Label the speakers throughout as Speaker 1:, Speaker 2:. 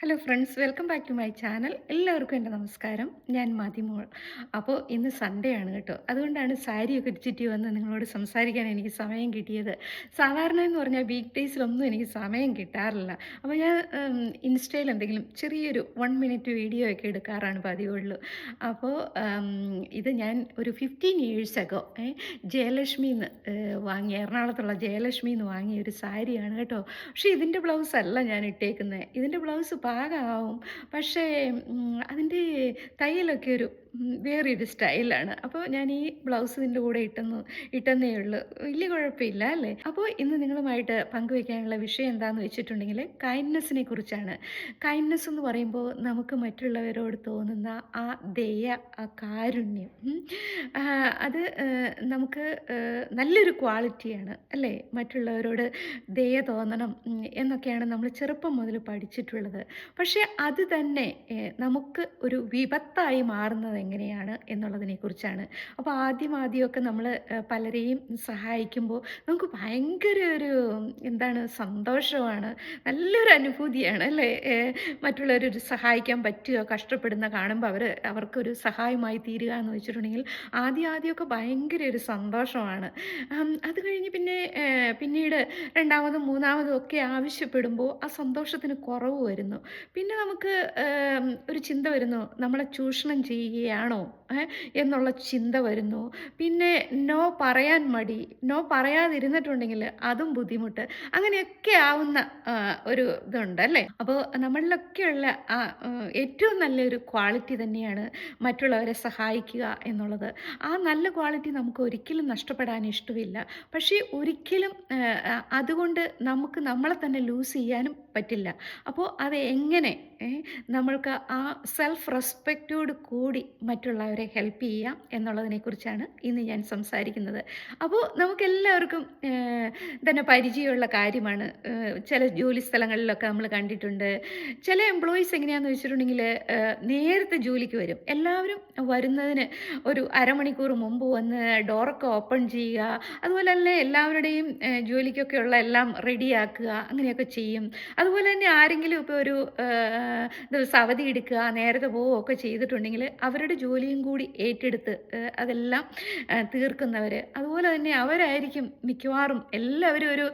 Speaker 1: Hello friends welcome back to my channel എല്ലാവർക്കും എന്റെ നമസ്കാരം. ഞാൻ മതിമോൾ അപ്പോൾ ഇന്ന് സൺഡേ ആണ് കേട്ടോ. അതുകൊണ്ടാണ് സാരിയൊക്കെ ചുറ്റി വന്ന് നിങ്ങളോട് സംസാരിക്കാൻ എനിക്ക് സമയം കിട്ടിയത്. സാധാരണ എന്ന് പറഞ്ഞാൽ വീക്ക് ഡേയ്സിലൊന്നും എനിക്ക് സമയം കിട്ടാറില്ല. അപ്പോൾ ഞാൻ ഇൻസ്റ്റയിൽ എന്തെങ്കിലും ചെറിയൊരു വൺ മിനിറ്റ് വീഡിയോ ഒക്കെ എടുക്കാറാണ് പതിവുള്ളൂ. അപ്പോൾ ഇത് ഞാൻ ഒരു ഫിഫ്റ്റീൻ ഇയേഴ്സ് അഗോ ജയലക്ഷ്മിന്ന് വാങ്ങി എറണാകുളത്തുള്ള ജയലക്ഷ്മി എന്ന് വാങ്ങിയ ഒരു സാരിയാണ് കേട്ടോ. പക്ഷേ ഇതിന്റെ ബ്ലൗസ് അല്ല ഞാൻ ഇട്ടേക്കുന്നത് ഇതിന്റെ ബ്ലൗസ് പാകമാവും പക്ഷേ അതിന്റെ തയ്യലൊക്കെ ഒരു വേറൊരു സ്റ്റൈലാണ്. അപ്പോൾ ഞാൻ ഈ ബ്ലൗസ് ഇതിന്റെ കൂടെ ഇട്ടെന്ന് ഇട്ടെന്നേ ഉള്ളൂ. വലിയ കുഴപ്പമില്ല അല്ലേ? അപ്പോൾ ഇന്ന് നിങ്ങളുമായിട്ട് പങ്കുവയ്ക്കാനുള്ള വിഷയം എന്താണെന്ന് വെച്ചിട്ടുണ്ടെങ്കിൽ കൈൻഡ്നെസ്സിനെ കുറിച്ചാണ്. കൈൻഡ്നെസ് എന്ന് പറയുമ്പോൾ നമുക്ക് മറ്റുള്ളവരോട് തോന്നുന്ന ആ ദയ ആ കാരുണ്യം. അത് നമുക്ക് നല്ലൊരു ക്വാളിറ്റിയാണ് അല്ലേ? മറ്റുള്ളവരോട് ദയ തോന്നണം എന്നൊക്കെയാണ് നമ്മൾ ചെറുപ്പം മുതൽ പഠിച്ചിട്ടുള്ളത്. പക്ഷേ അത് തന്നെ നമുക്ക് ഒരു വിപത്തായി മാറുന്നത് എങ്ങനെയാണ് എന്നുള്ളതിനെ കുറിച്ചാണ് അപ്പോൾ ആദ്യം ആദ്യമൊക്കെ നമ്മൾ പലരെയും സഹായിക്കുമ്പോൾ നമുക്ക് ഭയങ്കര ഒരു എന്താണ് സന്തോഷമാണ്. നല്ലൊരു അനുഭൂതിയാണ് അല്ലേ? മറ്റുള്ളവരൊരു സഹായിക്കാൻ പറ്റുക കഷ്ടപ്പെടുന്ന കാണുമ്പോൾ അവർ അവർക്കൊരു സഹായമായി തീരുക എന്ന് വെച്ചിട്ടുണ്ടെങ്കിൽ ആദ്യം ആദ്യമൊക്കെ ഭയങ്കര ഒരു സന്തോഷമാണ്. അത് കഴിഞ്ഞ് പിന്നെ പിന്നീട് രണ്ടാമതും മൂന്നാമതും ഒക്കെ ആവശ്യപ്പെടുമ്പോൾ ആ സന്തോഷത്തിന് കുറവ് വരുന്നു. പിന്നെ നമുക്ക് ഒരു ചിന്ത വരുന്നു. നമ്മളെ ചൂഷണം ചെയ്യുകയാണോ ഏ, എന്നുള്ള ചിന്ത വരുന്നു. പിന്നെ നോ പറയാൻ മടി. നോ പറയാതിരുന്നിട്ടുണ്ടെങ്കിൽ അതും ബുദ്ധിമുട്ട്. അങ്ങനെയൊക്കെ ആവുന്ന ഒരു ഇതുണ്ട് അല്ലേ? അപ്പോൾ നമ്മളിലൊക്കെയുള്ള ആ ഏറ്റവും നല്ലൊരു ക്വാളിറ്റി തന്നെയാണ് മറ്റുള്ളവരെ സഹായിക്കുക എന്നുള്ളത്. ആ നല്ല ക്വാളിറ്റി നമുക്ക് ഒരിക്കലും നഷ്ടപ്പെടാൻ ഇഷ്ടമില്ല. പക്ഷേ ഒരിക്കലും അതുകൊണ്ട് നമുക്ക് നമ്മളെ തന്നെ ലൂസ് ചെയ്യാനും പറ്റില്ല. അപ്പോൾ അത് എങ്ങനെ നമ്മൾക്ക് ആ സെൽഫ് റെസ്പെക്റ്റോട് കൂടി മറ്റുള്ളവരെ ഹെൽപ്പ് ചെയ്യാം എന്നുള്ളതിനെക്കുറിച്ചാണ് ഇന്ന് ഞാൻ സംസാരിക്കുന്നത്. അപ്പോൾ നമുക്കെല്ലാവർക്കും തന്നെ പരിചയമുള്ള കാര്യമാണ്. ചില ജോലി സ്ഥലങ്ങളിലൊക്കെ നമ്മൾ കണ്ടിട്ടുണ്ട്. ചില എംപ്ലോയീസ് എങ്ങനെയാണെന്ന് വെച്ചിട്ടുണ്ടെങ്കിൽ നേരത്തെ ജോലിക്ക് വരും. എല്ലാവരും വരുന്നതിന് ഒരു അരമണിക്കൂർ മുമ്പ് വന്ന് ഡോറൊക്കെ ഓപ്പൺ ചെയ്യുക. അതുപോലെ തന്നെ എല്ലാവരുടെയും ജോലിക്കൊക്കെയുള്ള എല്ലാം റെഡിയാക്കുക അങ്ങനെയൊക്കെ ചെയ്യും. അതുപോലെ തന്നെ ആരെങ്കിലും ഇപ്പോൾ ഒരു ദിവസം അവധി എടുക്കുക നേരത്തെ പോവുകയൊക്കെ ചെയ്തിട്ടുണ്ടെങ്കിൽ അവരുടെ ജോലിയും കൂടി ഏറ്റെടുത്ത് അതെല്ലാം തീർക്കുന്നവർ അതുപോലെ തന്നെ അവരായിരിക്കും മിക്കവാറും എല്ലാവരും ഒരു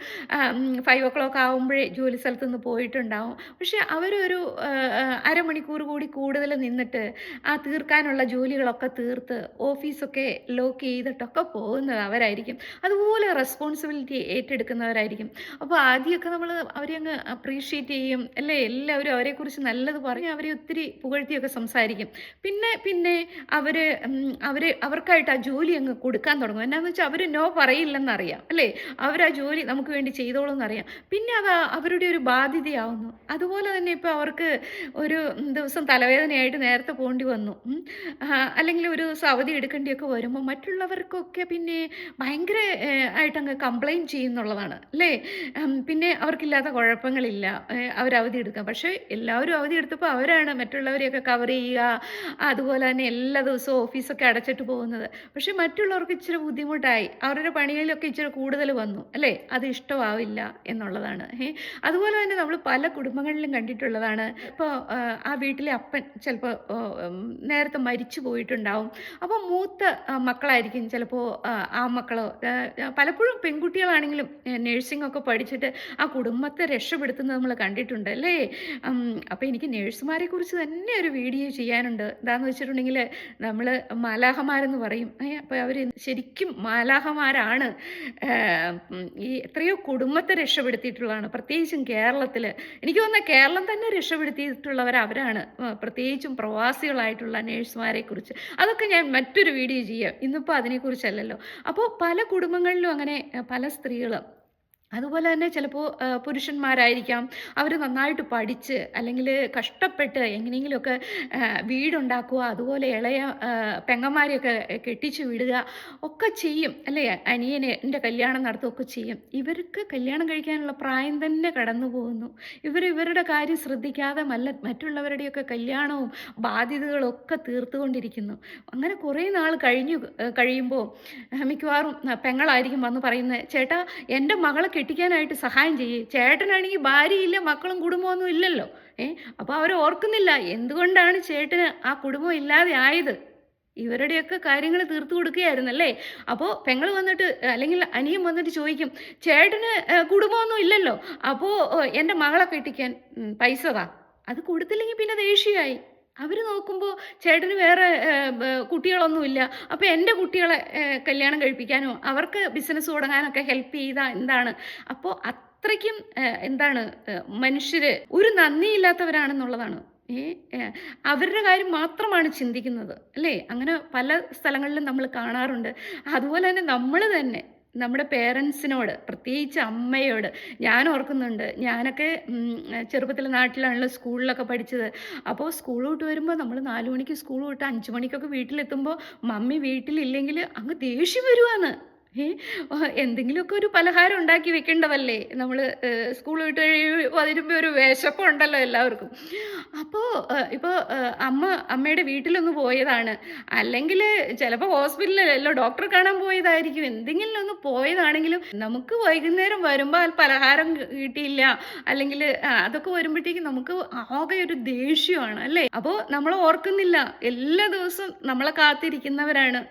Speaker 1: ഫൈവ് ഓ ക്ലോക്ക് ആകുമ്പോഴേ ജോലി സ്ഥലത്തുനിന്ന് നിന്ന് പോയിട്ടുണ്ടാവും. പക്ഷേ അവരൊരു അരമണിക്കൂർ കൂടി കൂടുതൽ നിന്നിട്ട് ആ തീർക്കാനുള്ള ജോലികളൊക്കെ തീർത്ത് ഓഫീസൊക്കെ ലോക്ക് ചെയ്തിട്ടൊക്കെ പോകുന്നത് അവരായിരിക്കും. അതുപോലെ റെസ്പോൺസിബിലിറ്റി ഏറ്റെടുക്കുന്നവരായിരിക്കും. അപ്പോൾ ആദ്യമൊക്കെ നമ്മൾ അവരെ അങ്ങ് അപ്രീഷിയേറ്റ് ചെയ്യും. അല്ലേ? എല്ലാവരും അവരെക്കുറിച്ച് നല്ലത് പറഞ്ഞ് അവരെ ഒത്തിരി പുകഴ്ത്തിയൊക്കെ സംസാരിക്കും. പിന്നെ പിന്നെ അവർ അവർ അവർക്കായിട്ട് ആ ജോലി അങ്ങ് കൊടുക്കാൻ തുടങ്ങും. എന്നാന്ന് വെച്ചാൽ അവർ നോ പറയില്ലെന്നറിയാം അല്ലേ? അവർ ആ ജോലി നമുക്ക് വേണ്ടി ചെയ്തോളും എന്നറിയാം പിന്നെ അത് അവരുടെ ഒരു ബാധ്യതയാവുന്നു. അതുപോലെ തന്നെ ഇപ്പോൾ അവർക്ക് ഒരു ദിവസം തലവേദനയായിട്ട് നേരത്തെ പോകേണ്ടി വന്നു. അല്ലെങ്കിൽ ഒരു ദിവസം അവധി എടുക്കേണ്ടിയൊക്കെ വരുമ്പോൾ മറ്റുള്ളവർക്കൊക്കെ പിന്നെ ഭയങ്കര ആയിട്ടങ്ങ് കംപ്ലൈന്റ് ചെയ്യുന്നുള്ളതാണ് അല്ലേ? പിന്നെ അവർക്കില്ലാത്ത കുഴപ്പങ്ങളില്ല അവർ അവധി എടുക്കാം പക്ഷേ എല്ലാവരും അവധി എടുത്തപ്പോൾ അവരാണ് മറ്റുള്ളവരെയൊക്കെ കവർ ചെയ്യുക. അതുപോലെ തന്നെ എല്ലാ ദിവസവും ഓഫീസൊക്കെ അടച്ചിട്ട് പോകുന്നത്. പക്ഷേ മറ്റുള്ളവർക്ക് ഇച്ചിരി ബുദ്ധിമുട്ടായി. അവരുടെ പണികളിലൊക്കെ ഇച്ചിരി കൂടുതൽ വന്നു. അല്ലേ? അത് ഇഷ്ടമാവില്ല എന്നുള്ളതാണ്. അതുപോലെ തന്നെ നമ്മൾ പല കുടുംബങ്ങളിലും കണ്ടിട്ടുള്ളതാണ്. ഇപ്പോൾ ആ വീട്ടിലെ അപ്പൻ ചിലപ്പോൾ നേരത്തെ മരിച്ചു പോയിട്ടുണ്ടാവും. അപ്പോൾ മൂത്ത മക്കളായിരിക്കും ചിലപ്പോൾ ആ മക്കളോ. പലപ്പോഴും പെൺകുട്ടികളാണെങ്കിലും നേഴ്സിംഗ് ഒക്കെ പഠിച്ചിട്ട് ആ കുടുംബത്തെ രക്ഷപ്പെടുത്തുന്നത് നമ്മൾ കണ്ടിട്ടുണ്ട്. അല്ലേ? അപ്പോൾ എനിക്ക് നേഴ്സുമാരെ കുറിച്ച് തന്നെ ഒരു വീഡിയോ ചെയ്യാനുണ്ട്. എന്താണെന്ന് വെച്ചിട്ടുണ്ടെങ്കിൽ നമ്മൾ മാലാഹമാരെന്ന് പറയും. അപ്പോൾ അവർ ശരിക്കും മാലാഹമാരാണ് ഈ എത്രയോ കുടുംബത്തെ രക്ഷപ്പെടുത്തിയിട്ടുള്ളതാണ്. പ്രത്യേകിച്ചും കേരളത്തിൽ. എനിക്ക് തോന്നുന്നത് കേരളം തന്നെ രക്ഷപ്പെടുത്തിയിട്ടുള്ളവർ അവരാണ്. പ്രത്യേകിച്ചും പ്രവാസികളായിട്ടുള്ള നേഴ്സുമാരെ കുറിച്ച് അതൊക്കെ ഞാൻ മറ്റൊരു വീഡിയോ ചെയ്യാം. ഇന്നിപ്പോൾ അതിനെക്കുറിച്ചല്ലല്ലോ. അപ്പോൾ പല കുടുംബങ്ങളിലും അങ്ങനെ പല സ്ത്രീകളും അതുപോലെ തന്നെ ചിലപ്പോൾ പുരുഷന്മാരായിരിക്കാം. അവർ നന്നായിട്ട് പഠിച്ച് അല്ലെങ്കിൽ കഷ്ടപ്പെട്ട് എങ്ങനെയെങ്കിലുമൊക്കെ വീടുണ്ടാക്കുക അതുപോലെ ഇളയ പെങ്ങന്മാരെയൊക്കെ കെട്ടിച്ചു വിടുക ഒക്കെ ചെയ്യും. അല്ലേ? അനിയനെ എന്റെ കല്യാണം നടത്തുകയൊക്കെ ചെയ്യും. ഇവർക്ക് കല്യാണം കഴിക്കാനുള്ള പ്രായം തന്നെ കടന്നു പോകുന്നു. ഇവർ ഇവരുടെ കാര്യം ശ്രദ്ധിക്കാതെ മല്ല മറ്റുള്ളവരുടെയൊക്കെ കല്യാണവും ബാധ്യതകളൊക്കെ തീർത്തുകൊണ്ടിരിക്കുന്നു. അങ്ങനെ കുറേ നാൾ കഴിഞ്ഞു കഴിയുമ്പോൾ മിക്കവാറും പെങ്ങളായിരിക്കും വന്ന് പറയുന്നത് ചേട്ടാ എന്റെ മകളെ കെട്ടിക്കാനായിട്ട് സഹായം ചെയ്യേ. ചേട്ടനാണെങ്കിൽ ഭാര്യയില്ല മക്കളും കുടുംബമൊന്നും ഇല്ലല്ലോ. ഏ അപ്പോൾ അവർ ഓർക്കുന്നില്ല എന്തുകൊണ്ടാണ് ചേട്ടന് ആ കുടുംബം ഇല്ലാതെ ആയത്? ഇവരുടെയൊക്കെ കാര്യങ്ങൾ തീർത്തു കൊടുക്കുകയായിരുന്നല്ലേ? അപ്പോൾ പെങ്ങൾ വന്നിട്ട് അല്ലെങ്കിൽ അനിയൻ വന്നിട്ട് ചോദിക്കും ചേട്ടന് കുടുംബമൊന്നും ഇല്ലല്ലോ? അപ്പോൾ എന്റെ മകളെ കെട്ടിക്കാൻ പൈസ താ. അത് കൊടുത്തില്ലെങ്കിൽ പിന്നെ ദേഷ്യമായി അവർ നോക്കുമ്പോൾ ചേട്ടന് വേറെ കുട്ടികളൊന്നുമില്ല. അപ്പോൾ എന്റെ കുട്ടികളെ കല്യാണം കഴിപ്പിക്കാനോ അവർക്ക് ബിസിനസ് തുടങ്ങാനൊക്കെ ഹെൽപ്പ് ചെയ്താൽ എന്താണ്? അപ്പോൾ അത്രയ്ക്കും എന്താണ് മനുഷ്യർ ഒരു നന്ദിയില്ലാത്തവരാണെന്നുള്ളതാണ്. അവരുടെ കാര്യം മാത്രമാണ് ചിന്തിക്കുന്നത്. അല്ലേ? അങ്ങനെ പല സ്ഥലങ്ങളിലും നമ്മൾ കാണാറുണ്ട്. അതുപോലെ തന്നെ നമ്മൾ തന്നെ നമ്മുടെ പേരൻസിനോട് പ്രത്യേകിച്ച് അമ്മയോട് ഞാൻ ഓർക്കുന്നുണ്ട്. ഞാനൊക്കെ ചെറുപ്പത്തിൽ നാട്ടിലാണല്ലോ സ്കൂളിലൊക്കെ പഠിച്ചത്. അപ്പോൾ സ്കൂൾ വിട്ട് വരുമ്പോൾ നമ്മൾ നാല് മണിക്ക് സ്കൂൾ വിട്ട് അഞ്ച് മണിക്കൊക്കെ വീട്ടിലെത്തുമ്പോൾ മമ്മി വീട്ടിലില്ലെങ്കിൽ അങ്ങ് ദേഷ്യം ഓ, എന്തെങ്കിലുമൊക്കെ ഒരു പലഹാരം ഉണ്ടാക്കി വെക്കേണ്ടതല്ലേ? നമ്മൾ സ്കൂൾ വിട്ട് വരുമ്പോൾ ഒരു വിശപ്പുണ്ടല്ലോ എല്ലാവർക്കും. അപ്പോൾ ഇപ്പോൾ അമ്മ അമ്മയുടെ വീട്ടിലൊന്ന് പോയതാണ്. അല്ലെങ്കിൽ ചിലപ്പോൾ ഹോസ്പിറ്റലിലല്ലോ ഡോക്ടറെ കാണാൻ പോയതായിരിക്കും. എന്തെങ്കിലും ഒന്ന് പോയതാണെങ്കിലും നമുക്ക് വൈകുന്നേരം വരുമ്പോൾ പലഹാരം കിട്ടിയില്ല. അല്ലെങ്കിൽ അതൊക്കെ വരുമ്പോഴത്തേക്കും നമുക്ക് ആകെ ഒരു ദേഷ്യമാണ് അല്ലേ? അപ്പോൾ നമ്മൾ ഓർക്കുന്നില്ല. എല്ലാ ദിവസവും നമ്മളെ കാത്തിരിക്കുന്നവരാണ്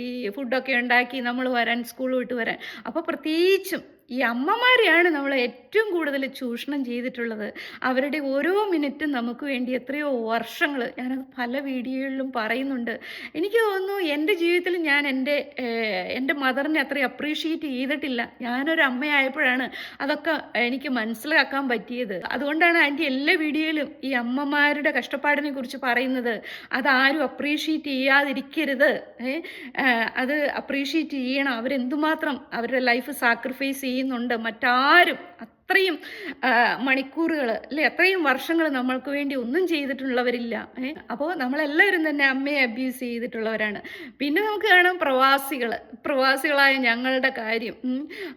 Speaker 1: ഈ ഫുഡൊക്കെ ഉണ്ടാക്കി നമ്മൾ വരാൻ സ്കൂൾ വിട്ട് വരാൻ. അപ്പോൾ പ്രത്യേകിച്ചും ഈ അമ്മമാരെയാണ് നമ്മൾ ഏറ്റവും കൂടുതൽ ചൂഷണം ചെയ്തിട്ടുള്ളത്. അവരുടെ ഓരോ മിനിറ്റും നമുക്ക് വേണ്ടി എത്രയോ വർഷങ്ങൾ ഞാനത് പല വീഡിയോകളിലും പറയുന്നുണ്ട്. എനിക്ക് തോന്നുന്നു എന്റെ ജീവിതത്തിൽ ഞാൻ എന്റെ എന്റെ മദറിനെ അത്രയും അപ്രീഷിയേറ്റ് ചെയ്തിട്ടില്ല. ഞാനൊരു അമ്മയായപ്പോഴാണ് അതൊക്കെ എനിക്ക് മനസ്സിലാക്കാൻ പറ്റിയത്. അതുകൊണ്ടാണ് ആന്റി എല്ലാ വീഡിയോയിലും ഈ അമ്മമാരുടെ കഷ്ടപ്പാടിനെ കുറിച്ച് പറയുന്നത്. അതാരും അപ്രീഷിയേറ്റ് ചെയ്യാതിരിക്കരുത്? അത് അപ്രീഷിയേറ്റ് ചെയ്യണം. അവരെന്തുമാത്രം അവരുടെ ലൈഫ് സാക്രിഫൈസ് ചെയ്യുന്നുണ്ട്. മറ്റാരും അത്രയും മണിക്കൂറുകൾ അല്ലെ അത്രയും വർഷങ്ങൾ നമ്മൾക്ക് വേണ്ടി ഒന്നും ചെയ്തിട്ടുള്ളവരില്ല. അപ്പോൾ നമ്മളെല്ലാവരും തന്നെ അമ്മയെ അബ്യൂസ് ചെയ്തിട്ടുള്ളവരാണ്. പിന്നെ നമുക്ക് കാണാം പ്രവാസികൾ പ്രവാസികളായ ഞങ്ങളുടെ കാര്യം.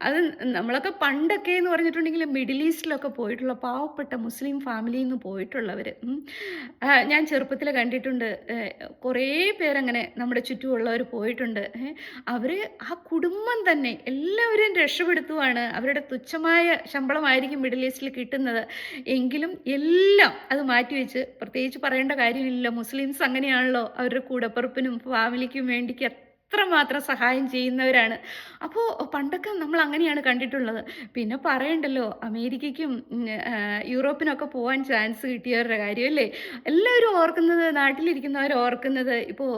Speaker 1: അത് നമ്മളൊക്കെ പണ്ടൊക്കെ എന്ന് പറഞ്ഞിട്ടുണ്ടെങ്കിൽ മിഡിൽ ഈസ്റ്റിലൊക്കെ പോയിട്ടുള്ള പാവപ്പെട്ട മുസ്ലിം ഫാമിലിയിൽ നിന്ന് പോയിട്ടുള്ളവർ ഞാൻ ചെറുപ്പത്തിൽ കണ്ടിട്ടുണ്ട് കുറേ പേരങ്ങനെ നമ്മുടെ ചുറ്റുമുള്ളവർ പോയിട്ടുണ്ട്. അവർ ആ കുടുംബം തന്നെ എല്ലാവരെയും രക്ഷപ്പെടുത്തുവാണ്. അവരുടെ തുച്ഛമായ ശമ്പളമായിരിക്കും മിഡിൽ ഈസ്റ്റിൽ കിട്ടുന്നത്. എങ്കിലും എല്ലാം അത് മാറ്റിവെച്ച് പ്രത്യേകിച്ച് പറയേണ്ട കാര്യമില്ല മുസ്ലിംസ് അങ്ങനെയാണല്ലോ അവരുടെ കൂടപ്പിറപ്പിനും ഫാമിലിക്കും വേണ്ടിക്ക് എത്രമാത്രം സഹായം ചെയ്യുന്നവരാണ്. അപ്പോൾ പണ്ടൊക്കെ നമ്മൾ അങ്ങനെയാണ് കണ്ടിട്ടുള്ളത്. പിന്നെ പറയണ്ടല്ലോ അമേരിക്കയ്ക്കും യൂറോപ്പിനൊക്കെ പോകാൻ ചാൻസ് കിട്ടിയവരുടെ കാര്യം അല്ലേ എല്ലാവരും ഓർക്കുന്നത് നാട്ടിലിരിക്കുന്നവർ ഓർക്കുന്നത് ഇപ്പോൾ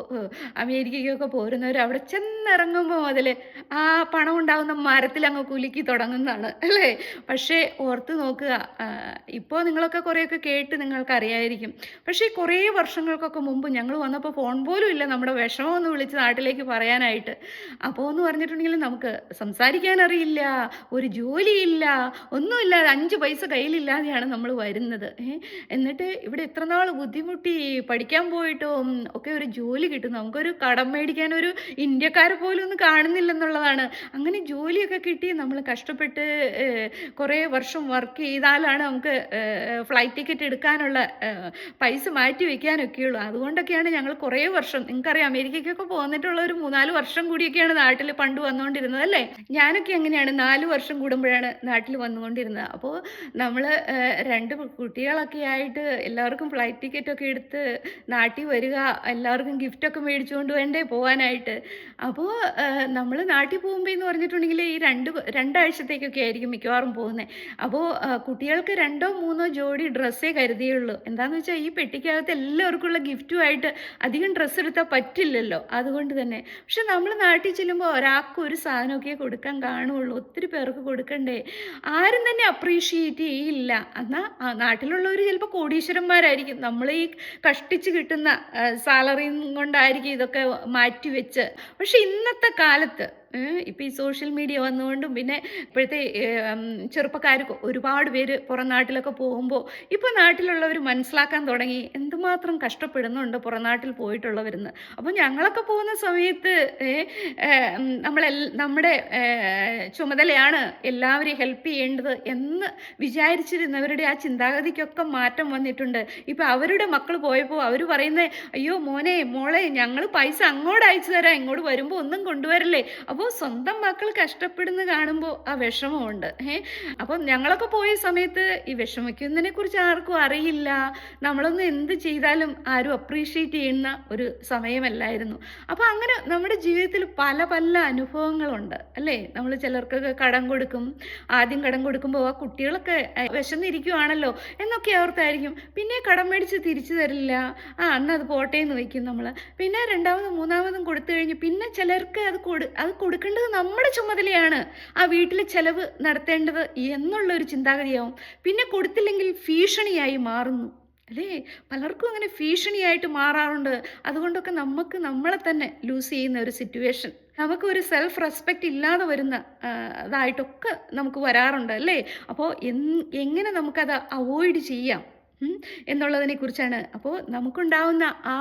Speaker 1: അമേരിക്കയ്ക്കൊക്കെ പോരുന്നവർ അവിടെ ചെന്നിറങ്ങുമ്പോൾ മുതൽ ആ പണം ഉണ്ടാകുന്ന മരത്തിൽ അങ്ങ് കുലുക്കി തുടങ്ങുന്നതാണ് അല്ലേ? പക്ഷേ ഓർത്ത് നോക്കുക ഇപ്പോൾ നിങ്ങളൊക്കെ കുറേയൊക്കെ കേട്ട് നിങ്ങൾക്ക് അറിയായിരിക്കും പക്ഷേ കുറേ വർഷങ്ങൾക്കൊക്കെ മുമ്പ് ഞങ്ങൾ വന്നപ്പോൾ ഫോൺ പോലും ഇല്ല. നമ്മുടെ വിഷമം ഒന്ന് വിളിച്ച് നാട്ടിലേക്ക് പറയാനായിട്ട്. അപ്പോൾ എന്ന് പറഞ്ഞിട്ടുണ്ടെങ്കിൽ നമുക്ക് സംസാരിക്കാൻ അറിയില്ല ഒരു ജോലിയില്ല ഒന്നുമില്ല അഞ്ച് പൈസ കയ്യിലില്ലാതെയാണ് നമ്മൾ വരുന്നത്. എന്നിട്ട് ഇവിടെ എത്ര നാൾ ബുദ്ധിമുട്ടി പഠിക്കാൻ പോയിട്ടും ഒക്കെ ഒരു ജോലി കിട്ടും നമുക്കൊരു കടം മേടിക്കാൻ ഒരു ഇന്ത്യക്കാരെ പോലും ഒന്നും കാണുന്നില്ലെന്നുള്ളതാണ്. അങ്ങനെ ജോലിയൊക്കെ കിട്ടി നമ്മൾ കഷ്ടപ്പെട്ട് കുറേ വർഷം വർക്ക് ചെയ്താലാണ് നമുക്ക് ഫ്ലൈറ്റ് ടിക്കറ്റ് എടുക്കാനുള്ള പൈസ മാറ്റി വെക്കാനൊക്കെയുള്ളൂ. അതുകൊണ്ടൊക്കെയാണ് ഞങ്ങൾ കുറേ വർഷം നിങ്ങൾക്കറിയാം അമേരിക്കയ്ക്കൊക്കെ പോന്നിട്ടുള്ള ഒരു മൂന്നാൽ വർഷം കൂടിയൊക്കെയാണ് നാട്ടിൽ പണ്ട് വന്നുകൊണ്ടിരുന്നത് അല്ലേ? ഞാനൊക്കെ എങ്ങനെയാണ് നാല് വർഷം കൂടുമ്പോഴാണ് നാട്ടിൽ വന്നുകൊണ്ടിരുന്നത്. അപ്പോൾ നമ്മൾ രണ്ട് കുട്ടികളൊക്കെ ആയിട്ട് എല്ലാവർക്കും ഫ്ലൈറ്റ് ടിക്കറ്റ് ഒക്കെ എടുത്ത് നാട്ടിൽ വരിക എല്ലാവർക്കും ഗിഫ്റ്റൊക്കെ മേടിച്ചുകൊണ്ട് വേണ്ടേ പോകാനായിട്ട് അപ്പോൾ നമ്മൾ നാട്ടിൽ പോകുമ്പോൾ എന്ന് പറഞ്ഞിട്ടുണ്ടെങ്കിൽ ഈ രണ്ട് രണ്ടാഴ്ചത്തേക്കൊക്കെ ആയിരിക്കും മിക്കവാറും പോകുന്നത് അപ്പോൾ കുട്ടികൾക്ക് രണ്ടോ മൂന്നോ ജോഡി ഡ്രസ്സേ കരുതിയുള്ളൂ. എന്താണെന്ന് വെച്ചാൽ ഈ പെട്ടിക്കകത്ത് എല്ലാവർക്കുള്ള ഗിഫ്റ്റുമായിട്ട് അധികം ഡ്രസ്സ് എടുത്താൽ പറ്റില്ലല്ലോ. അതുകൊണ്ട് തന്നെ പക്ഷെ നമ്മൾ നാട്ടിൽ ചെല്ലുമ്പോൾ ഒരാൾക്ക് ഒരു സാധനമൊക്കെ കൊടുക്കാൻ കാണുള്ളൂ ഒത്തിരി പേർക്ക് കൊടുക്കണ്ടേ? ആരും തന്നെ അപ്രീഷിയേറ്റ് ചെയ്യില്ല. എന്നാൽ നാട്ടിലുള്ളവർ ചിലപ്പോൾ കോടീശ്വരന്മാരായിരിക്കും. നമ്മൾ ഈ കഷ്ടിച്ച് കിട്ടുന്ന സാലറിയും കൊണ്ടായിരിക്കും ഇതൊക്കെ മാറ്റിവെച്ച്. പക്ഷെ ഇന്നത്തെ കാലത്ത് ഇപ്പം ഈ സോഷ്യൽ മീഡിയ വന്നുകൊണ്ടും പിന്നെ ഇപ്പോഴത്തെ ചെറുപ്പക്കാർക്ക് ഒരുപാട് പേര് പുറം നാട്ടിലൊക്കെ പോകുമ്പോൾ ഇപ്പോൾ നാട്ടിലുള്ളവർ മനസ്സിലാക്കാൻ തുടങ്ങി എന്തും എന്തുമാത്രം കഷ്ടപ്പെടുന്നുണ്ട് പുറം നാട്ടിൽ പോയിട്ടുള്ളവരെന്ന്. അപ്പോൾ ഞങ്ങളൊക്കെ പോകുന്ന സമയത്ത് നമ്മളെ നമ്മുടെ ചുമതലയാണ് എല്ലാവരെയും ഹെൽപ്പ് ചെയ്യേണ്ടത് എന്ന് വിചാരിച്ചിരുന്നവരുടെ ആ ചിന്താഗതിക്കൊക്കെ മാറ്റം വന്നിട്ടുണ്ട്. ഇപ്പം അവരുടെ മക്കൾ പോയപ്പോൾ അവർ പറയുന്നത് അയ്യോ മോനെ മോളെ ഞങ്ങൾ പൈസ അങ്ങോട്ട് അയച്ചു തരാം ഇങ്ങോട്ട് വരുമ്പോൾ ഒന്നും കൊണ്ടുവരല്ലേ? അപ്പോൾ സ്വന്തം മക്കൾ കഷ്ടപ്പെടുന്ന കാണുമ്പോൾ ആ വിഷമമുണ്ട്. ഏ? അപ്പോൾ ഞങ്ങളൊക്കെ പോയ സമയത്ത് ഈ വിഷമിക്കുന്നതിനെ കുറിച്ച് ആർക്കും അറിയില്ല. നമ്മളൊന്നും എന്ത് ചെയ്താലും ആരും അപ്രീഷിയേറ്റ് ചെയ്യുന്ന ഒരു സമയമല്ലായിരുന്നു. അപ്പോൾ അങ്ങനെ നമ്മുടെ ജീവിതത്തിൽ പല പല അനുഭവങ്ങളുണ്ട്. അല്ലേ? നമ്മൾ ചിലർക്കൊക്കെ കടം കൊടുക്കും ആദ്യം കടം കൊടുക്കുമ്പോൾ ആ കുട്ടികളൊക്കെ "ഏ, വിശന്നിരിക്കുവാണല്ലോ എന്നൊക്കെ ഓർത്തായിരിക്കും. പിന്നെ കടം മേടിച്ച് തിരിച്ചു തരില്ല. ആ അന്ന് അത് പോട്ടെ എന്ന് വയ്ക്കും നമ്മൾ പിന്നെ രണ്ടാമതും മൂന്നാമതും കൊടുത്തു കഴിഞ്ഞ് പിന്നെ ചിലർക്ക് അത് കൊടു അത് കൊടുക്കേണ്ടത് നമ്മുടെ ചുമതലയാണ്. ആ വീട്ടിലെ ചെലവ് നടത്തേണ്ടത് എന്നുള്ളൊരു ചിന്താഗതിയാവും. പിന്നെ കൊടുത്തില്ലെങ്കിൽ ഭീഷണിയായി മാറുന്നു. അല്ലേ? പലർക്കും അങ്ങനെ ഭീഷണിയായിട്ട് മാറാറുണ്ട്. അതുകൊണ്ടൊക്കെ നമുക്ക് നമ്മളെ തന്നെ ലൂസ് ചെയ്യുന്ന ഒരു സിറ്റുവേഷൻ നമുക്ക് ഒരു സെൽഫ് റെസ്പെക്റ്റ് ഇല്ലാതെ വരുന്ന ഇതായിട്ടൊക്കെ നമുക്ക് വരാറുണ്ട്. അല്ലേ? അപ്പോൾ എങ്ങനെ നമുക്കത് അവോയ്ഡ് ചെയ്യാം? ഉം, എന്നുള്ളതിനെ കുറിച്ചാണ്. അപ്പോൾ നമുക്കുണ്ടാവുന്ന ആ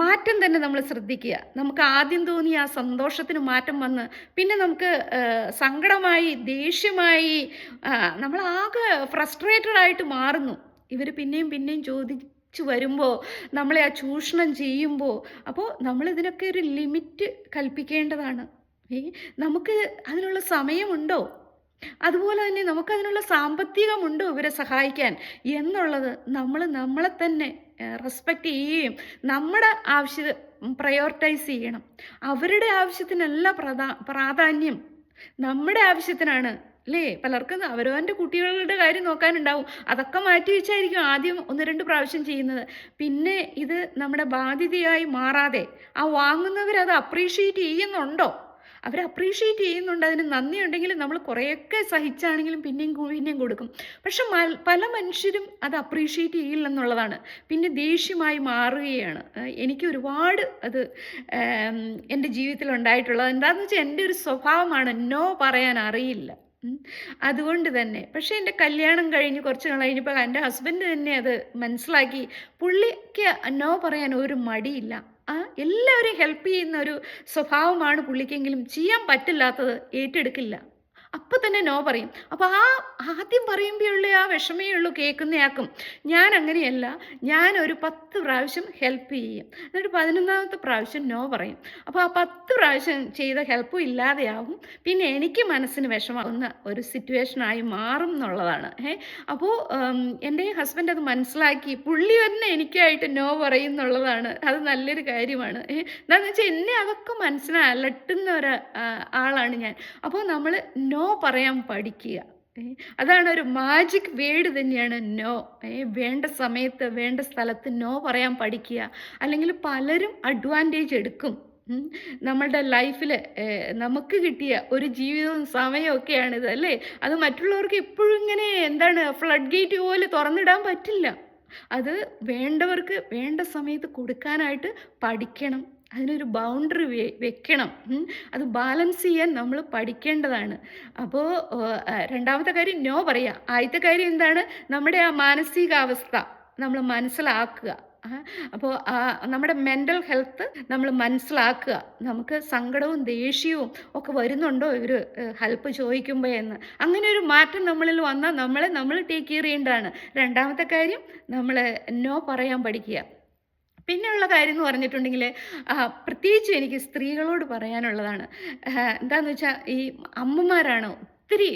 Speaker 1: മാറ്റം തന്നെ നമ്മൾ ശ്രദ്ധിക്കുക. നമുക്ക് ആദ്യം തോന്നിയ ആ സന്തോഷത്തിന് മാറ്റം വന്ന് പിന്നെ നമുക്ക് സങ്കടമായി ദേഷ്യമായി നമ്മൾ ആകെ ഫ്രസ്ട്രേറ്റഡ് ആയിട്ട് മാറുന്നു. ഇവർ പിന്നെയും പിന്നെയും ചോദിച്ചു വരുമ്പോൾ നമ്മളെ ആ ചൂഷണം ചെയ്യുമ്പോൾ അപ്പോൾ നമ്മളിതിനൊക്കെ ഒരു ലിമിറ്റ് കൽപ്പിക്കേണ്ടതാണ്. നമുക്ക് അതിനുള്ള സമയമുണ്ടോ? അതുപോലെ തന്നെ നമുക്കതിനുള്ള സാമ്പത്തികമുണ്ടോ ഇവരെ സഹായിക്കാൻ. എന്നുള്ളത് നമ്മൾ നമ്മളെ തന്നെ റെസ്പെക്റ്റ് ചെയ്യുകയും നമ്മുടെ ആവശ്യ പ്രയോറിറ്റൈസ് ചെയ്യണം. അവരുടെ ആവശ്യത്തിനല്ല പ്രധാ പ്രാധാന്യം. നമ്മുടെ ആവശ്യത്തിനാണ്. അല്ലേ പലർക്കും അവരവന്റെ കുട്ടികളുടെ കാര്യം നോക്കാനുണ്ടാവും. അതൊക്കെ മാറ്റി വെച്ചായിരിക്കും ആദ്യം ഒന്ന് രണ്ട് പ്രാവശ്യം ചെയ്യുന്നത്. പിന്നെ ഇത് നമ്മുടെ ബാധ്യതയായി മാറാതെ ആ വാങ്ങുന്നവർ അത് അപ്രീഷിയേറ്റ് ചെയ്യുന്നുണ്ടോ? അവർ അപ്രീഷിയേറ്റ് ചെയ്യുന്നുണ്ട് അതിന് നന്ദി ഉണ്ടെങ്കിൽ നമ്മൾ കുറേയൊക്കെ സഹിച്ചാണെങ്കിലും പിന്നെയും പിന്നെയും കൊടുക്കും. പക്ഷെ പല മനുഷ്യരും അത് അപ്രീഷിയേറ്റ് ചെയ്യില്ലെന്നുള്ളതാണ്. പിന്നെ ദേഷ്യമായി മാറുകയാണ്. എനിക്ക് ഒരുപാട് അത് എന്റെ ജീവിതത്തിൽ ഉണ്ടായിട്ടുള്ളത് എന്താണെന്ന് വെച്ചാൽ എന്റെ ഒരു സ്വഭാവമാണ് നോ പറയാൻ അറിയില്ല. അതുകൊണ്ട് തന്നെ. പക്ഷേ എന്റെ കല്യാണം കഴിഞ്ഞ് കുറച്ച് നാൾ കഴിഞ്ഞപ്പോൾ എന്റെ ഹസ്ബൻഡ് തന്നെ അത് മനസ്സിലാക്കി. പുള്ളിക്ക് നോ പറയാൻ ഒരു മടിയില്ല. എല്ലാവരെയും ഹെൽപ്പ് ചെയ്യുന്ന ഒരു സ്വഭാവമാണ് പുള്ളിക്കെങ്കിലും. ചെയ്യാൻ പറ്റില്ലാത്തത് ഏറ്റെടുക്കില്ല. അപ്പം തന്നെ നോ പറയും. അപ്പോൾ ആ ആദ്യം പറയുമ്പോഴുള്ള ആ വിഷമേ ഉള്ളൂ കേൾക്കുന്നയാൾക്കും ഞാൻ അങ്ങനെയല്ല ഞാൻ ഒരു പത്ത് പ്രാവശ്യം ഹെൽപ്പ് ചെയ്യും. എന്നിട്ട് പതിനൊന്നാമത്തെ പ്രാവശ്യം നോ പറയും. അപ്പോൾ ആ പത്ത് പ്രാവശ്യം ചെയ്ത ഹെൽപ്പും ഇല്ലാതെയാവും പിന്നെ എനിക്ക് മനസ്സിന് വിഷമാവുന്ന ഒരു സിറ്റുവേഷനായി മാറും എന്നുള്ളതാണ്. ഏ അപ്പോൾ എന്റെ ഹസ്ബൻഡ് അത് മനസ്സിലാക്കി പുള്ളി തന്നെ എനിക്കായിട്ട് നോ പറയും എന്നുള്ളതാണ്. അത് നല്ലൊരു കാര്യമാണ്. എന്താണെന്ന് വെച്ചാൽ എന്നെ അതൊക്കെ മനസ്സിനെ അലട്ടുന്ന ഒരു ആളാണ് ഞാൻ. അപ്പോൾ നമ്മൾ നോ പറയാൻ പഠിക്കുക. അതാണ് ഒരു മാജിക് വേഡ് തന്നെയാണ് നോ. വേണ്ട സമയത്ത് വേണ്ട സ്ഥലത്ത് നോ പറയാൻ പഠിക്കുക. അല്ലെങ്കിൽ പലരും അഡ്വാന്റേജ് എടുക്കും. നമ്മളുടെ ലൈഫിൽ നമുക്ക് കിട്ടിയ ഒരു ജീവിതവും സമയമൊക്കെയാണിത് അല്ലേ? അത് മറ്റുള്ളവർക്ക് എപ്പോഴും ഇങ്ങനെ എന്താണ് ഫ്ലഡ് ഗേറ്റ് പോലെ തുറന്നിടാൻ പറ്റില്ല. അത് വേണ്ടവർക്ക് വേണ്ട സമയത്ത് കൊടുക്കാനായിട്ട് പഠിക്കണം. അതിനൊരു ബൗണ്ടറി വെക്കണം. അത് ബാലൻസ് ചെയ്യാൻ നമ്മൾ പഠിക്കേണ്ടതാണ്. അപ്പോൾ രണ്ടാമത്തെ കാര്യം നോ പറയുക ആദ്യത്തെ കാര്യം എന്താണ്? നമ്മുടെ ആ മാനസികാവസ്ഥ നമ്മൾ മനസ്സിലാക്കുക. അപ്പോൾ നമ്മുടെ മെന്റൽ ഹെൽത്ത് നമ്മൾ മനസ്സിലാക്കുക. നമുക്ക് സങ്കടവും ദേഷ്യവും ഒക്കെ വരുന്നുണ്ടോ? ഇവർ ഹെൽപ്പ് ചോദിക്കുമ്പോൾ എന്ന്. അങ്ങനെ ഒരു മാറ്റം നമ്മളിൽ വന്നാൽ നമ്മളെ നമ്മൾ ടേക്ക് കെയർ ചെയ്യേണ്ടതാണ്. രണ്ടാമത്തെ കാര്യം നമ്മൾ നോ പറയാൻ പഠിക്കുക. പിന്നെയുള്ള കാര്യം എന്ന് പറഞ്ഞിട്ടുണ്ടെങ്കിൽ പ്രത്യേകിച്ചും എനിക്ക് സ്ത്രീകളോട് പറയാനുള്ളതാണ്. എന്താണെന്ന് വെച്ചാൽ ഈ അമ്മമാരാണ് ഒത്തിരി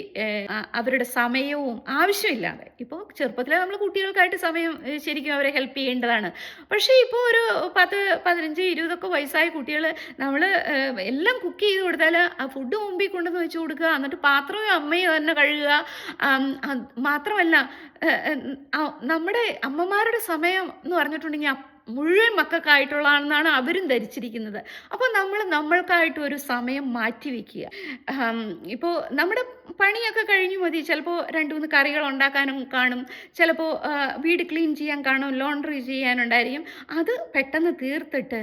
Speaker 1: അവരുടെ സമയവും ആവശ്യമില്ലാതെ. ഇപ്പോൾ ചെറുപ്പത്തിൽ നമ്മൾ കുട്ടികൾക്കായിട്ട് സമയം ശരിക്കും അവരെ ഹെൽപ്പ് ചെയ്യേണ്ടതാണ്. പക്ഷേ ഇപ്പോൾ ഒരു പത്ത് പതിനഞ്ച് ഇരുപതൊക്കെ വയസ്സായ കുട്ടികൾ നമ്മൾ എല്ലാം കുക്ക് ചെയ്ത് കൊടുത്താൽ ആ ഫുഡ് മുമ്പിൽ കൊണ്ടുവന്ന് വെച്ച് കൊടുക്കുക എന്നിട്ട് പാത്രവും അമ്മയും തന്നെ കഴുകുക മാത്രമല്ല നമ്മുടെ അമ്മമാരുടെ സമയം എന്ന് പറഞ്ഞിട്ടുണ്ടെങ്കിൽ മുഴുവൻ മക്കൾക്കായിട്ടുള്ളതാണെന്നാണ് അവരും ധരിച്ചിരിക്കുന്നത്. അപ്പോൾ നമ്മൾ നമ്മൾക്കായിട്ട് ഒരു സമയം മാറ്റി വയ്ക്കുക ഇപ്പോൾ നമ്മുടെ പണിയൊക്കെ കഴിഞ്ഞു മതി. ചിലപ്പോൾ രണ്ട് മൂന്ന് കറികൾ ഉണ്ടാക്കാനും കാണും. ചിലപ്പോൾ വീട് ക്ലീൻ ചെയ്യാൻ കാണും ലോണ്ടറി ചെയ്യാനുണ്ടായിരിക്കും. അത് പെട്ടെന്ന് തീർത്തിട്ട്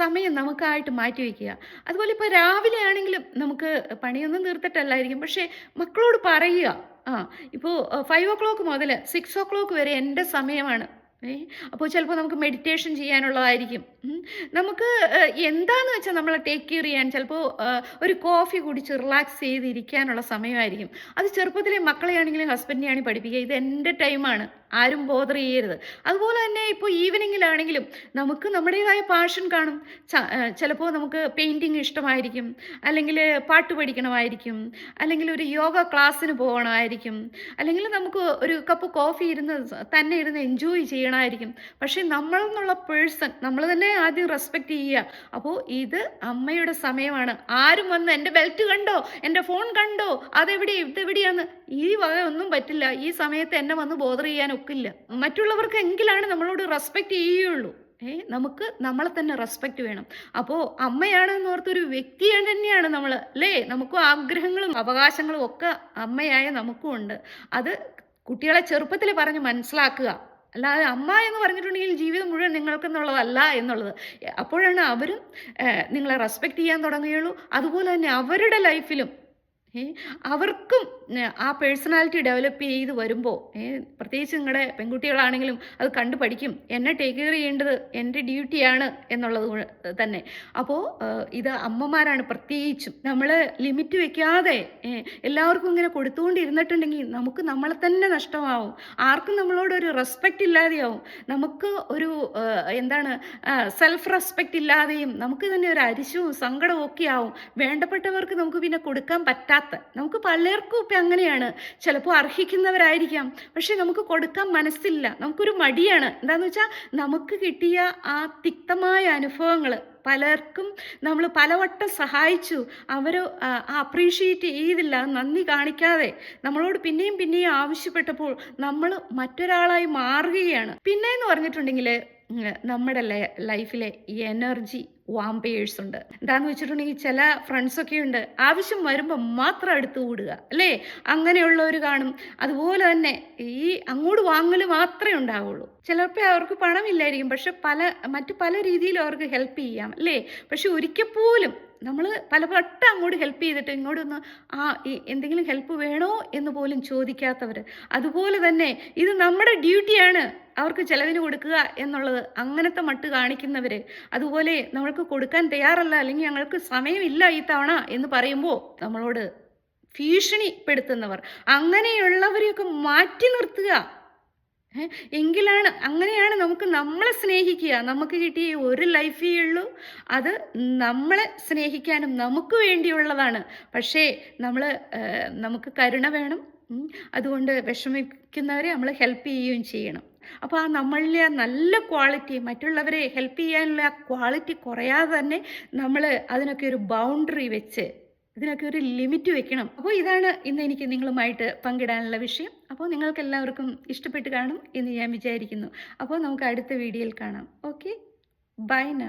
Speaker 1: സമയം നമുക്കായിട്ട് മാറ്റി വയ്ക്കുക അതുപോലെ ഇപ്പോൾ രാവിലെ ആണെങ്കിലും നമുക്ക് പണിയൊന്നും തീർത്തിട്ടല്ലായിരിക്കും. പക്ഷേ മക്കളോട് പറയുക. ആ ഇപ്പോൾ ഫൈവ് ഒ ക്ലോക്ക് മുതൽ സിക്സ് ഒ ക്ലോക്ക് വരെ എന്റെ സമയമാണ് അപ്പോൾ ചിലപ്പോൾ നമുക്ക് മെഡിറ്റേഷൻ ചെയ്യാനുള്ളതായിരിക്കും. നമുക്ക് എന്താണെന്ന് വെച്ചാൽ നമ്മൾ ടേക്ക് കെയർ ചെയ്യാൻ ചിലപ്പോൾ ഒരു കോഫി കുടിച്ച് റിലാക്സ് ചെയ്തിരിക്കാനുള്ള സമയമായിരിക്കും. അത് ചെറുപ്പത്തിലെ മക്കളെയാണെങ്കിലും ഹസ്ബൻഡിനെയാണെങ്കിൽ പഠിപ്പിക്കുക. ഇത് എന്റെ ടൈമാണ് ആരും ബോധർ ചെയ്യരുത്. അതുപോലെ തന്നെ ഇപ്പോൾ ഈവനിങ്ങിലാണെങ്കിലും നമുക്ക് നമ്മുടേതായ പാഷൻ കാണും. ചിലപ്പോൾ നമുക്ക് പെയിന്റിങ് ഇഷ്ടമായിരിക്കും. അല്ലെങ്കിൽ പാട്ട് പഠിക്കണമായിരിക്കും. അല്ലെങ്കിൽ ഒരു യോഗ ക്ലാസ്സിന് പോകണമായിരിക്കും. അല്ലെങ്കിൽ നമുക്ക് ഒരു കപ്പ് കോഫി ഇരുന്ന് തന്നെ ഇരുന്ന് എൻജോയ് ചെയ്യണമായിരിക്കും പക്ഷേ നമ്മൾ എന്നുള്ള പേഴ്സൺ നമ്മൾ തന്നെ ആദ്യം റെസ്പെക്റ്റ് ചെയ്യുക. അപ്പോൾ ഇത് അമ്മയുടെ സമയമാണ്. ആരും വന്ന് എന്റെ ബെൽറ്റ് കണ്ടോ? എന്റെ ഫോൺ കണ്ടോ? അതെവിടെ? ഇതെവിടെയാണ് ഈ വക ഒന്നും പറ്റില്ല. ഈ സമയത്ത് എന്നെ വന്ന് ബോധർ ചെയ്യാൻ ഒക്കില്ല. മറ്റുള്ളവർക്ക് എങ്കിലാണ് നമ്മളോട് റെസ്പെക്റ്റ് ചെയ്യുകയുള്ളൂ. ഏ നമുക്ക് നമ്മളെ തന്നെ റെസ്പെക്റ്റ് വേണം. അപ്പോൾ അമ്മയാണെന്ന് ഓർത്തൊരു വ്യക്തിയാണ് തന്നെയാണ് നമ്മൾ അല്ലേ? നമുക്കും ആഗ്രഹങ്ങളും അവകാശങ്ങളും ഒക്കെ അമ്മയായ നമുക്കും ഉണ്ട്. അത് കുട്ടികളെ ചെറുപ്പത്തിൽ പറഞ്ഞ് മനസ്സിലാക്കുക. അല്ലാതെ അമ്മ എന്ന് പറഞ്ഞിട്ടുണ്ടെങ്കിൽ ജീവിതം മുഴുവൻ നിങ്ങൾക്കെന്നുള്ളതല്ല എന്നുള്ളത്. അപ്പോഴാണ് അവരും നിങ്ങളെ റെസ്പെക്റ്റ് ചെയ്യാൻ തുടങ്ങുകയുള്ളൂ. അതുപോലെ തന്നെ അവരുടെ ലൈഫിലും അവർക്കും ആ പേഴ്സണാലിറ്റി ഡെവലപ്പ് ചെയ്ത് വരുമ്പോൾ പ്രത്യേകിച്ച് നിങ്ങളുടെ പെൺകുട്ടികളാണെങ്കിലും അത് കണ്ടു പഠിക്കും. എന്നെ ടേക്ക് കെയർ ചെയ്യേണ്ടത് എന്റെ ഡ്യൂട്ടിയാണ് എന്നുള്ളത് തന്നെ. അപ്പോൾ ഇത് അമ്മമാരാണ് പ്രത്യേകിച്ചും നമ്മൾ ലിമിറ്റ് വെക്കാതെ എല്ലാവർക്കും ഇങ്ങനെ കൊടുത്തുകൊണ്ടിരുന്നിട്ടുണ്ടെങ്കിൽ നമുക്ക് നമ്മളെ തന്നെ നഷ്ടമാവും. ആർക്കും നമ്മളോട് ഒരു റെസ്പെക്റ്റ് ഇല്ലാതെയാവും. നമുക്ക് ഒരു എന്താണ് സെൽഫ് റെസ്പെക്റ്റ് ഇല്ലാതെയും നമുക്ക് തന്നെ ഒരു അരിശവും സങ്കടവും ഒക്കെ ആവും. വേണ്ടപ്പെട്ടവർക്ക് നമുക്ക് പിന്നെ കൊടുക്കാൻ പറ്റാത്ത നമുക്ക് പലർക്കും ഇപ്പം അങ്ങനെയാണ്. ചിലപ്പോൾ അർഹിക്കുന്നവരായിരിക്കാം. പക്ഷെ നമുക്ക് കൊടുക്കാൻ മനസ്സില്ല. നമുക്കൊരു മടിയാണ്. എന്താന്ന് വെച്ചാൽ നമുക്ക് കിട്ടിയ ആ തിക്തമായ അനുഭവങ്ങൾ പലർക്കും നമ്മൾ പലവട്ടം സഹായിച്ചു. അവർ അപ്രീഷിയേറ്റ് ചെയ്തില്ല. നന്ദി കാണിക്കാതെ. നമ്മളോട് പിന്നെയും പിന്നെയും ആവശ്യപ്പെട്ടപ്പോൾ നമ്മൾ മറ്റൊരാളായി മാറുകയാണ്. പിന്നെ എന്ന് പറഞ്ഞിട്ടുണ്ടെങ്കിൽ നമ്മുടെ ലൈഫിലെ എനർജി വാമ്പയേഴ്സ് ഉണ്ട് എന്താന്ന് വെച്ചിട്ടുണ്ടെങ്കിൽ ചില ഫ്രണ്ട്സൊക്കെ ഉണ്ട് ആവശ്യം വരുമ്പോൾ മാത്രം അടുത്ത് കൂടുക അല്ലേ? അങ്ങനെയുള്ളവർ കാണും. അതുപോലെ തന്നെ ഈ അങ്ങോട്ട് വാങ്ങൽ മാത്രമേ ഉണ്ടാവുള്ളൂ. ചിലപ്പോൾ അവർക്ക് പണമില്ലായിരിക്കും. പക്ഷെ പല മറ്റു പല രീതിയിലും അവർക്ക് ഹെൽപ്പ് ചെയ്യാം അല്ലേ? പക്ഷെ ഒരിക്കൽ പോലും നമ്മൾ പലവട്ടം അങ്ങോട്ട് ഹെൽപ്പ് ചെയ്തിട്ട് ഇങ്ങോട്ടൊന്ന് ആ എന്തെങ്കിലും ഹെൽപ്പ് വേണോ? എന്ന് പോലും ചോദിക്കാത്തവർ അതുപോലെ തന്നെ ഇത് നമ്മുടെ ഡ്യൂട്ടിയാണ് അവർക്ക് ചിലവിന് കൊടുക്കുക എന്നുള്ളത് അങ്ങനത്തെ മട്ട് കാണിക്കുന്നവർ അതുപോലെ നമ്മൾക്ക് കൊടുക്കാൻ തയ്യാറല്ല അല്ലെങ്കിൽ ഞങ്ങൾക്ക് സമയമില്ല ഈ തവണ എന്ന് പറയുമ്പോൾ നമ്മളോട് ഭീഷണിപ്പെടുത്തുന്നവർ. അങ്ങനെയുള്ളവരെയൊക്കെ മാറ്റി നിർത്തുക. എങ്കിലാണ് അങ്ങനെയാണ് നമുക്ക് നമ്മളെ സ്നേഹിക്കുക. നമുക്ക് കിട്ടിയ ഒരു ലൈഫേ ഉള്ളൂ. അത് നമ്മളെ സ്നേഹിക്കാനും നമുക്ക് വേണ്ടിയുള്ളതാണ്. പക്ഷേ നമ്മൾ നമുക്ക് കരുണ വേണം. അതുകൊണ്ട് വിഷമിക്കുന്നവരെ നമ്മൾ ഹെൽപ്പ് ചെയ്യുകയും ചെയ്യണം. അപ്പോൾ ആ നമ്മളിലെ നല്ല ക്വാളിറ്റി മറ്റുള്ളവരെ ഹെൽപ്പ് ചെയ്യാനുള്ള ആ ക്വാളിറ്റി കുറയാതെ തന്നെ നമ്മൾ അതിനൊക്കെ ഒരു ബൗണ്ടറി വെച്ച് ഇതിനൊക്കെ ഒരു ലിമിറ്റ് വെക്കണം. അപ്പോൾ ഇതാണ് ഇന്ന് എനിക്ക് നിങ്ങളുമായിട്ട് പങ്കിടാനുള്ള വിഷയം. അപ്പോൾ നിങ്ങൾക്ക് എല്ലാവർക്കും ഇഷ്ടപ്പെട്ട് കാണും എന്ന് ഞാൻ വിചാരിക്കുന്നു. അപ്പോൾ നമുക്ക് അടുത്ത വീഡിയോയിൽ കാണാം. ഓക്കെ? ബൈ നാ